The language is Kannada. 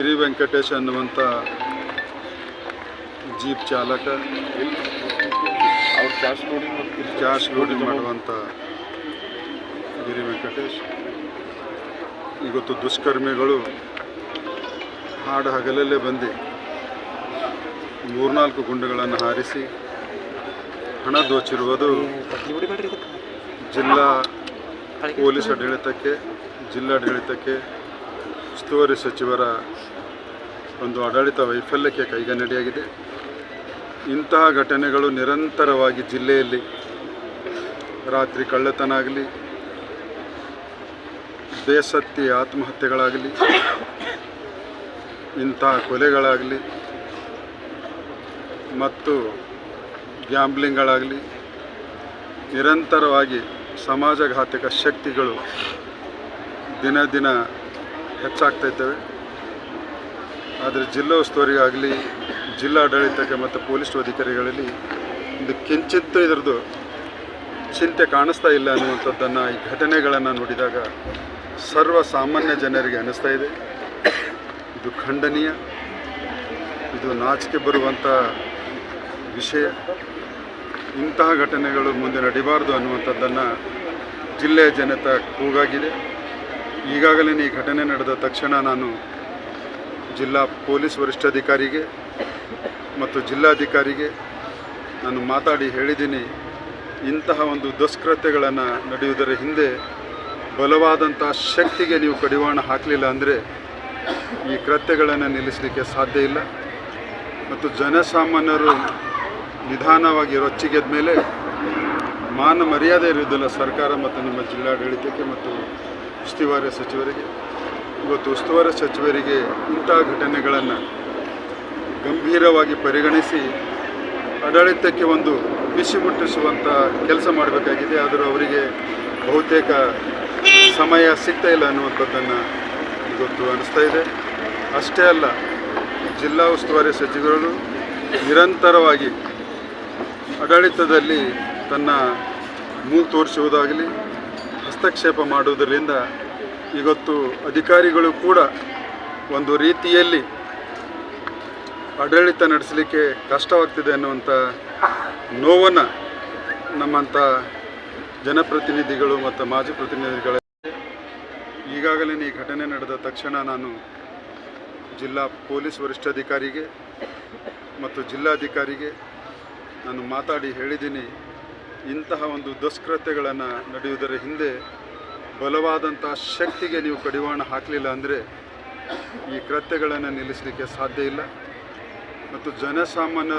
ಗಿರಿ ವೆಂಕಟೇಶ್ ಅನ್ನುವಂಥ ಜೀಪ್ ಚಾಲಕ. ಕ್ಯಾಶ್ ಲೋಡಿಂಗ್ ಕ್ಯಾಶ್ ಲೋಡಿಂಗ್ ಮಾಡುವಂಥ ಗಿರಿ ವೆಂಕಟೇಶ್. ಇವತ್ತು ದುಷ್ಕರ್ಮಿಗಳು ಹಾಡು ಹಗಲಲ್ಲೇ ಬಂದು ಮೂರ್ನಾಲ್ಕು ಗುಂಡುಗಳನ್ನು ಹಾರಿಸಿ ಹಣ ದೋಚಿರುವುದು ಜಿಲ್ಲಾ ಪೊಲೀಸ್ ಆಡಳಿತಕ್ಕೆ ಜಿಲ್ಲಾಡಳಿತಕ್ಕೆ ಉಸ್ತುವಾರಿ ಸಚಿವರ ಒಂದು ಆಡಳಿತ ವೈಫಲ್ಯಕ್ಕೆ ಕೈಗನ್ನಡಿಯಾಗಿದೆ. ಇಂತಹ ಘಟನೆಗಳು ನಿರಂತರವಾಗಿ ಜಿಲ್ಲೆಯಲ್ಲಿ ರಾತ್ರಿ ಕಳ್ಳತನ ಆಗಲಿ ಬೇಸತ್ತಿ ಆತ್ಮಹತ್ಯೆಗಳಾಗಲಿ ಇಂತಹ ಕೊಲೆಗಳಾಗಲಿ, ಮತ್ತು ಗ್ಯಾಂಬ್ಲಿಂಗ್ಗಳಾಗಲಿ, ನಿರಂತರವಾಗಿ ಸಮಾಜಘಾತಕ ಶಕ್ತಿಗಳು ದಿನ ದಿನ ಹೆಚ್ಚಾಗ್ತಾಯಿದ್ದಾವೆ ಆದರೆ ಜಿಲ್ಲಾ ಉಸ್ತುವಾರಿಗಾಗಲಿ ಜಿಲ್ಲಾಡಳಿತಕ್ಕೆ ಮತ್ತು ಪೊಲೀಸ್ ಅಧಿಕಾರಿಗಳಲ್ಲಿ ಒಂದು ಕಿಂಚಿತ್ತು ಇದರದ್ದು ಚಿಂತೆ ಕಾಣಿಸ್ತಾ ಇಲ್ಲ ಅನ್ನುವಂಥದ್ದನ್ನು ಈ ಘಟನೆಗಳನ್ನು ನೋಡಿದಾಗ ಸರ್ವ ಸಾಮಾನ್ಯ ಜನರಿಗೆ ಅನ್ನಿಸ್ತಾ ಇದೆ. ಇದು ಖಂಡನೀಯ. ಇದು ನಾಚಿಕೆ ಬರುವಂಥ ವಿಷಯ. ಇಂತಹ ಘಟನೆಗಳು ಮುಂದೆ ನಡಿಬಾರ್ದು ಅನ್ನುವಂಥದ್ದನ್ನು ಜಿಲ್ಲೆಯ ಜನತೆ ಕೂಗಾಗಿದೆ. ಈಗಾಗಲೇ ಈ ಘಟನೆ ನಡೆದ ತಕ್ಷಣ ನಾನು ಜಿಲ್ಲಾ ಪೊಲೀಸ್ ವರಿಷ್ಠಾಧಿಕಾರಿಗೆ ಮತ್ತು ಜಿಲ್ಲಾಧಿಕಾರಿಗೆ ನಾನು ಮಾತಾಡಿ ಹೇಳಿದ್ದೀನಿ, ಇಂತಹ ಒಂದು ದುಷ್ಕೃತ್ಯಗಳನ್ನು ನಡೆಯುವುದರ ಹಿಂದೆ ಬಲವಾದಂತಹ ಶಕ್ತಿಗೆ ನೀವು ಕಡಿವಾಣ ಹಾಕಲಿಲ್ಲ ಅಂದರೆ ಈ ಕೃತ್ಯಗಳನ್ನು ನಿಲ್ಲಿಸಲಿಕ್ಕೆ ಸಾಧ್ಯ ಇಲ್ಲ. ಮತ್ತು ಜನಸಾಮಾನ್ಯರು ನಿಧಾನವಾಗಿ ರೊಚ್ಚಿಗೆದ ಮೇಲೆ ಮಾನ ಮರ್ಯಾದೆ ಇರುವುದಿಲ್ಲ ಸರ್ಕಾರ ಮತ್ತು ನಿಮ್ಮ ಜಿಲ್ಲಾಡಳಿತಕ್ಕೆ ಮತ್ತು ಉಸ್ತುವಾರಿ ಸಚಿವರಿಗೆ, ಇವತ್ತು ಉಸ್ತುವಾರಿ ಸಚಿವರಿಗೆ ಇಂಥ ಘಟನೆಗಳನ್ನು ಗಂಭೀರವಾಗಿ ಪರಿಗಣಿಸಿ ಆಡಳಿತಕ್ಕೆ ಒಂದು ಬಿಸಿ ಮುಟ್ಟಿಸುವಂಥ ಕೆಲಸ ಮಾಡಬೇಕಾಗಿದೆ. ಆದರೂ ಅವರಿಗೆ ಬಹುತೇಕ ಸಮಯ ಸಿಗ್ತಾ ಇಲ್ಲ ಅನ್ನುವಂಥದ್ದನ್ನು ಇವತ್ತು ಅನ್ನಿಸ್ತಾ ಇದೆ. ಅಷ್ಟೇ ಅಲ್ಲ, ಜಿಲ್ಲಾ ಉಸ್ತುವಾರಿ ಸಚಿವರು ನಿರಂತರವಾಗಿ ಆಡಳಿತದಲ್ಲಿ ತನ್ನ ಮೂಗು ತೋರಿಸುವುದಾಗಲಿ ಹಸ್ತಕ್ಷೇಪ ಮಾಡುವುದರಿಂದ ಇವತ್ತು ಅಧಿಕಾರಿಗಳು ಕೂಡ ಒಂದು ರೀತಿಯಲ್ಲಿ ಆಡಳಿತ ನಡೆಸಲಿಕ್ಕೆ ಕಷ್ಟವಾಗ್ತಿದೆ ಅನ್ನುವಂಥ ನೋವನ್ನು ನಮ್ಮಂಥ ಜನಪ್ರತಿನಿಧಿಗಳು ಮತ್ತು ಮಾಜಿ ಪ್ರತಿನಿಧಿಗಳ ಈಗಾಗಲೇ ಈ ಘಟನೆ ನಡೆದ ತಕ್ಷಣ ನಾನು ಜಿಲ್ಲಾ ಪೊಲೀಸ್ ವರಿಷ್ಠಾಧಿಕಾರಿಗೆ ಮತ್ತು ಜಿಲ್ಲಾಧಿಕಾರಿಗೆ ನಾನು ಮಾತಾಡಿ ಹೇಳಿದ್ದೀನಿ. ಇಂತಹ ಒಂದು ದುಷ್ಕೃತ್ಯಗಳನ್ನು ನಡೆಯುವುದರ ಹಿಂದೆ ಬಲವಾದಂತಹ ಶಕ್ತಿಗೆ ನೀವು ಕಡಿವಾಣ ಹಾಕಲಿಲ್ಲ ಅಂದರೆ ಈ ಕೃತ್ಯಗಳನ್ನು ನಿಲ್ಲಿಸಲಿಕ್ಕೆ ಸಾಧ್ಯ ಇಲ್ಲ. ಮತ್ತು ಜನಸಾಮಾನ್ಯರು